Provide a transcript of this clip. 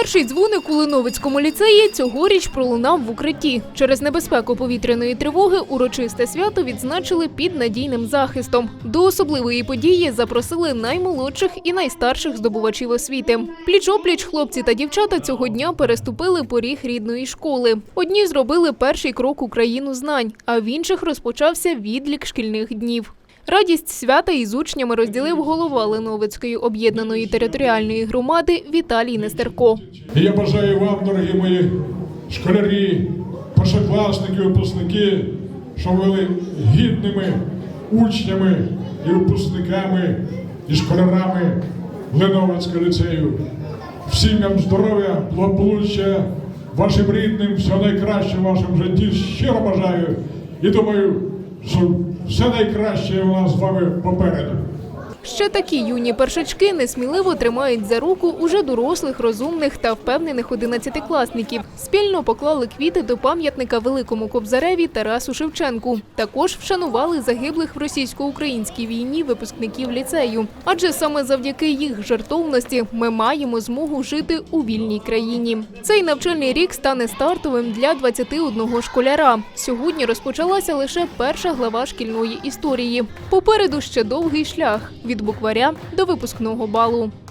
Перший дзвоник у Леновицькому ліцеї цьогоріч пролунав в укритті. Через небезпеку повітряної тривоги урочисте свято відзначили під надійним захистом. До особливої події запросили наймолодших і найстарших здобувачів освіти. Пліч-опліч хлопці та дівчата цього дня переступили поріг рідної школи. Одні зробили перший крок у країну знань, а в інших розпочався відлік шкільних днів. Радість свята із учнями розділив голова Леновицької об'єднаної територіальної громади Віталій Нестерко. Я бажаю вам, дорогі мої школярі, першокласники, випускники, ви були гідними учнями і випускниками і школярами Леновецького ліцею. Всім вам здоров'я, благополуччя, вашим рідним, всього найкраще в вашому житті. Щиро бажаю і думаю, що все найкраще у нас з вами попереду. Ще такі юні першачки несміливо тримають за руку уже дорослих, розумних та впевнених одинадцятикласників. Спільно поклали квіти до пам'ятника великому кобзареві Тарасу Шевченку. Також вшанували загиблих в російсько-українській війні випускників ліцею. Адже саме завдяки їх жертовності ми маємо змогу жити у вільній країні. Цей навчальний рік стане стартовим для 21 школяра. Сьогодні розпочалася лише перша глава шкільної історії. Попереду ще довгий шлях від букваря до випускного балу.